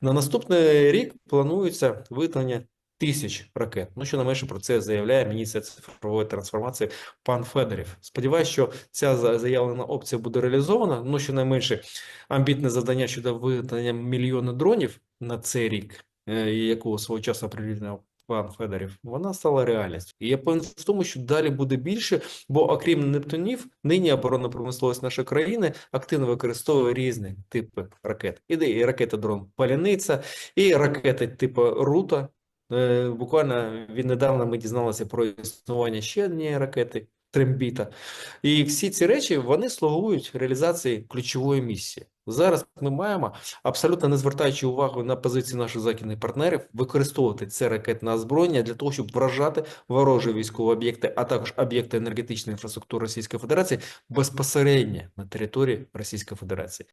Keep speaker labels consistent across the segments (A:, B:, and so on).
A: На наступний рік планується виготовлення тисяч ракет. Ну, щонайменше про це заявляє міністр цифрової трансформації пан Федорів. Сподіваюся, що ця за- заявлена опція буде реалізована. Ну, щонайменше амбітне завдання щодо виготовлення мільйона дронів на цей рік, якого яку свого часу оприлюднив пан Федорів, вона стала реальністю. І я певен в тому, що далі буде більше, бо окрім Нептунів, нині оборонна промисловість нашої країни активно використовує різні типи ракет. Іде і ракета дрон Паляниця, і ракети типу Рута. Е, Буквально віднедавна ми дізналися про існування ще однієї ракети Трембіта. І всі ці речі вони слугують реалізації ключової місії. Зараз ми маємо, абсолютно не звертаючи увагу на позиції наших західних партнерів, використовувати це ракетне озброєння для того, щоб вражати ворожі військові об'єкти, а також об'єкти енергетичної інфраструктури Російської Федерації безпосередньо на території Російської Федерації.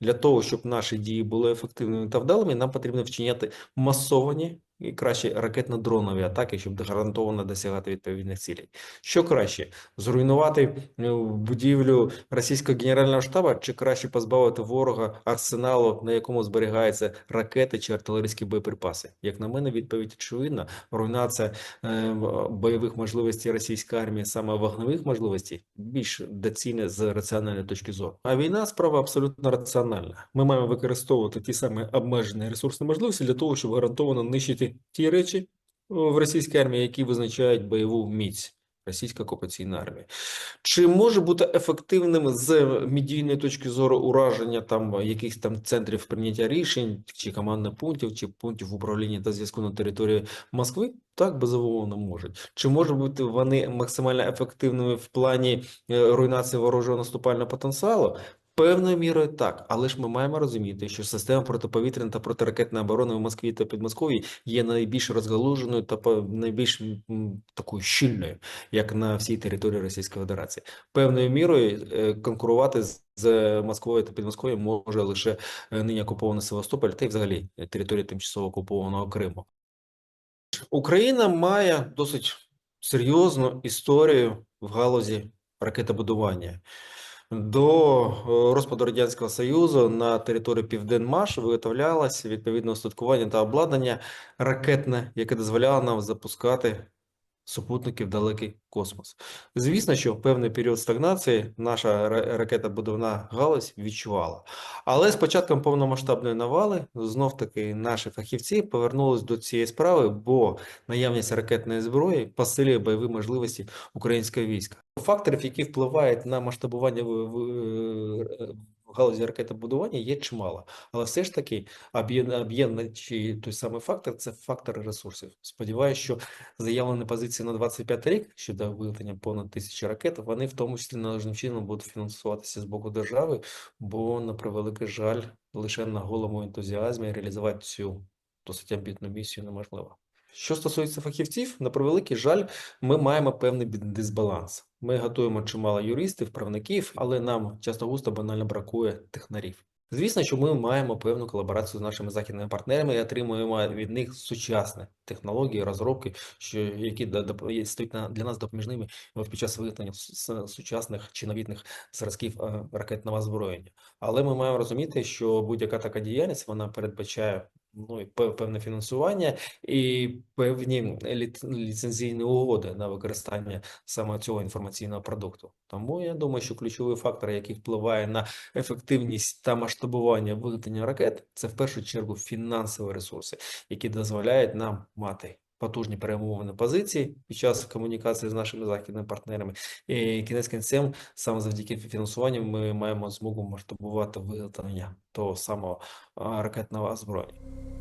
A: Для того, щоб наші дії були ефективними та вдалими, нам потрібно вчиняти масовані і краще ракетно-дронові атаки, щоб гарантовано досягати відповідних цілей. Що краще зруйнувати е, будівлю російського генерального штабу, чи краще позбавити ворога арсеналу, на якому зберігаються ракети чи артилерійські боєприпаси? Як на мене, відповідь очевидна. Руйнація е, бойових можливостей російської армії, саме вогневих можливостей, більш доцільна з раціональної точки зору. А війна справа абсолютно раціональна. Ми маємо використовувати ті самі обмежені ресурсні можливості для того, щоб гарантовано нищити ті речі в російській армії, які визначають бойову міць. Російської окупаційної армії. Чи може бути ефективним з медійної точки зору ураження там якихось там центрів прийняття рішень, чи командних пунктів, чи пунктів управління та зв'язку на території Москви? Так, безумовно, можуть. Чи можуть бути вони максимально ефективними в плані е, руйнації ворожого наступального потенціалу? Певною мірою так, але ж ми маємо розуміти, що система протиповітряної та протиракетної оборони в Москві та Підмосков'ї є найбільш розгалуженою та найбільш такою щільною, як на всій території Російської Федерації. Певною мірою е, конкурувати з, Москвою та Підмосков'ям може лише е, нині окупований Севастополь та й взагалі територія тимчасово окупованого Криму. Україна має досить серйозну історію в галузі ракетобудування. До е, розпаду Радянського Союзу на території Південмаш виготовлялося відповідне устаткування та обладнання ракетне, яке дозволяло нам запускати супутники в далекий космос. Звісно, що певний період стагнації наша ра- ракетобудівна галузь відчувала. Але з початком повномасштабної навали знов таки наші фахівці повернулись до цієї справи, бо наявність ракетної зброї посилює бойові можливості українського війська. Факторів, які впливають на масштабування е, галузі ракетобудування, є чимало. Але все ж таки об'єд- об'єднуючий той самий фактор це фактор ресурсів. Сподіваюся, що заявлені позиції на 25 рік щодо виготовлення понад тисячі ракет, вони в тому числі належним чином будуть фінансуватися з боку держави, бо на превеликий жаль, лише на голому ентузіазмі реалізувати цю досить амбітну місію неможливо. Що стосується фахівців, на превеликий жаль, ми маємо певний дисбаланс. Ми готуємо чимало юристів, правників, але нам часто густо банально бракує технарів. Звісно, що ми маємо певну колаборацію з нашими західними партнерами і отримуємо від них сучасні технології, розробки, що які стають для нас допоміжними під час виготовлення сучасних чи новітних зразків е, ракетного озброєння. Але ми маємо розуміти, що будь-яка така діяльність вона передбачає ну, і пев- певне фінансування і певні ліц- ліцензійні угоди на використання саме цього інформаційного продукту. Тому я думаю, що ключовий фактор, який впливає на ефективність та масштабування виготовлення ракет, це в першу чергу фінансові ресурси, які дозволяють нам мати. Потужні перемовини позиції під час комунікації з нашими західними партнерами, і кінець кінцем, саме завдяки фінансуванню, ми маємо змогу масштабувати виготовлення того самого ракетного озброєння.